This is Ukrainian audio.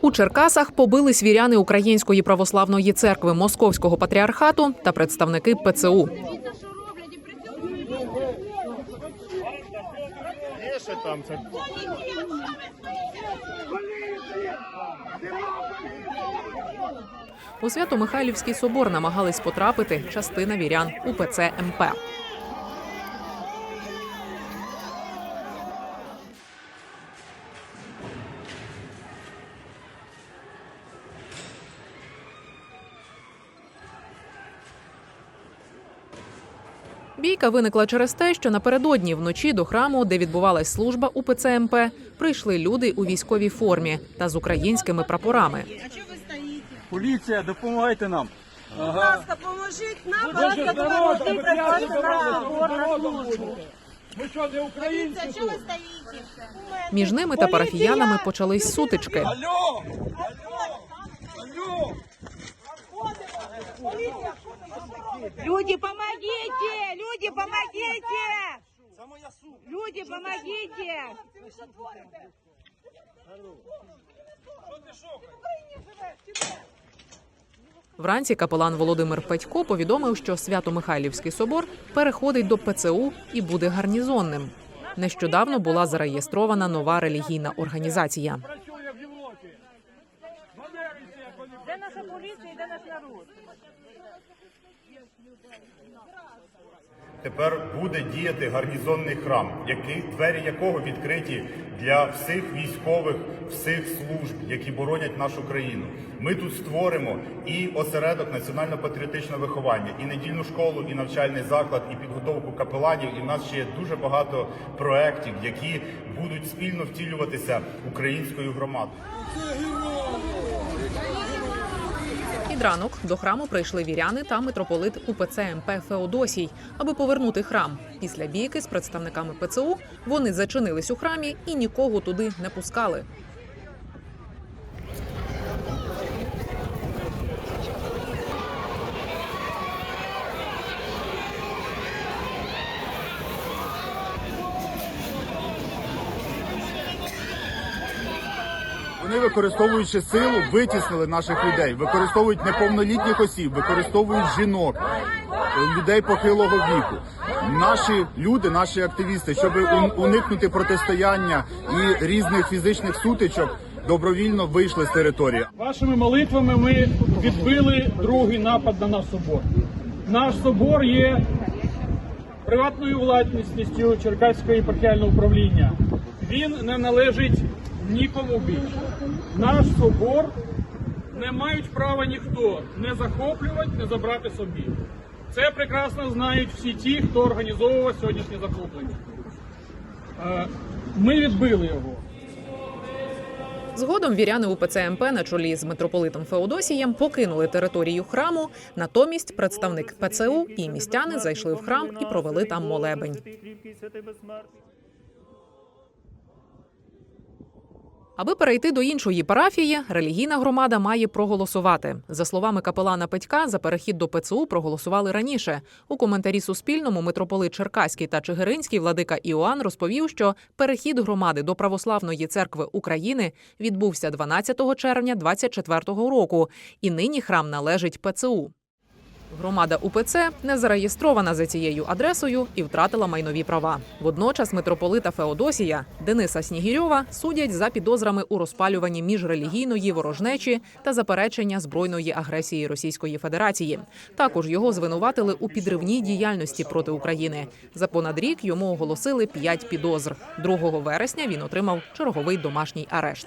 У Черкасах побили свіряни Української православної церкви Московського патріархату та представники ПЦУ. У Свято-Михайлівський собор намагались потрапити частина вірян УПЦ МП. Бійка виникла через те, що напередодні вночі до храму, де відбувалась служба УПЦ МП, прийшли люди у військовій формі та з українськими прапорами. Поліція, допомагайте нам. Будь ласка, поможіть нам, будь ласка, допоможіть. Ми що, не українці? Поліція, чого ви стоїте? Між ними та парафіянами почались сутички. Алло! Алло! Люди, помогите! Люди, помогите! Люди, помогите! Вранці капелан Володимир Петько повідомив, що Свято-Михайлівський собор переходить до ПЦУ і буде гарнізонним. Нещодавно була зареєстрована нова релігійна організація. Де наша поліція і де наш народ? Тепер буде діяти гарнізонний храм, який двері якого відкриті для всіх військових, всіх служб, які боронять нашу країну. Ми тут створимо і осередок національно-патріотичного виховання, і недільну школу, і навчальний заклад, і підготовку капеланів. І в нас ще є дуже багато проєктів, які будуть спільно втілюватися українською громадою. Ранок до храму прийшли віряни та митрополит УПЦ МП Феодосій, аби повернути храм. Після бійки з представниками ПЦУ вони зачинились у храмі і нікого туди не пускали. Вони, використовуючи силу, витіснили наших людей, використовують неповнолітніх осіб, використовують жінок, е, людей похилого віку. Наші люди, наші активісти, щоб уникнути протистояння і різних фізичних сутичок, добровільно вийшли з території. Вашими молитвами ми відбили другий напад на наш собор. Наш собор є приватною власністю Черкаського єпархіального управління. Він не належить нікому більше. Наш собор не мають права ніхто не захоплювати, не забрати собі. Це прекрасно знають всі ті, хто організовував сьогоднішнє захоплення. Е, Ми відбили його. Згодом віряни УПЦ МП на чолі з митрополитом Феодосієм покинули територію храму. Натомість представник ПЦУ і містяни зайшли в храм і провели там молебень. Аби перейти до іншої парафії, релігійна громада має проголосувати. За словами капелана Петька, за перехід до ПЦУ проголосували раніше. У коментарі Суспільному митрополит Черкаський та Чигиринський владика Іоанн розповів, що перехід громади до Православної церкви України відбувся 12 червня 24 року, і нині храм належить ПЦУ. Громада УПЦ не зареєстрована за цією адресою і втратила майнові права. Водночас митрополита Феодосія Дениса Снігірьова судять за підозрами у розпалюванні міжрелігійної ворожнечі та заперечення збройної агресії Російської Федерації. Також його звинуватили у підривній діяльності проти України. За понад рік йому оголосили п'ять підозр. 2 вересня він отримав черговий домашній арешт.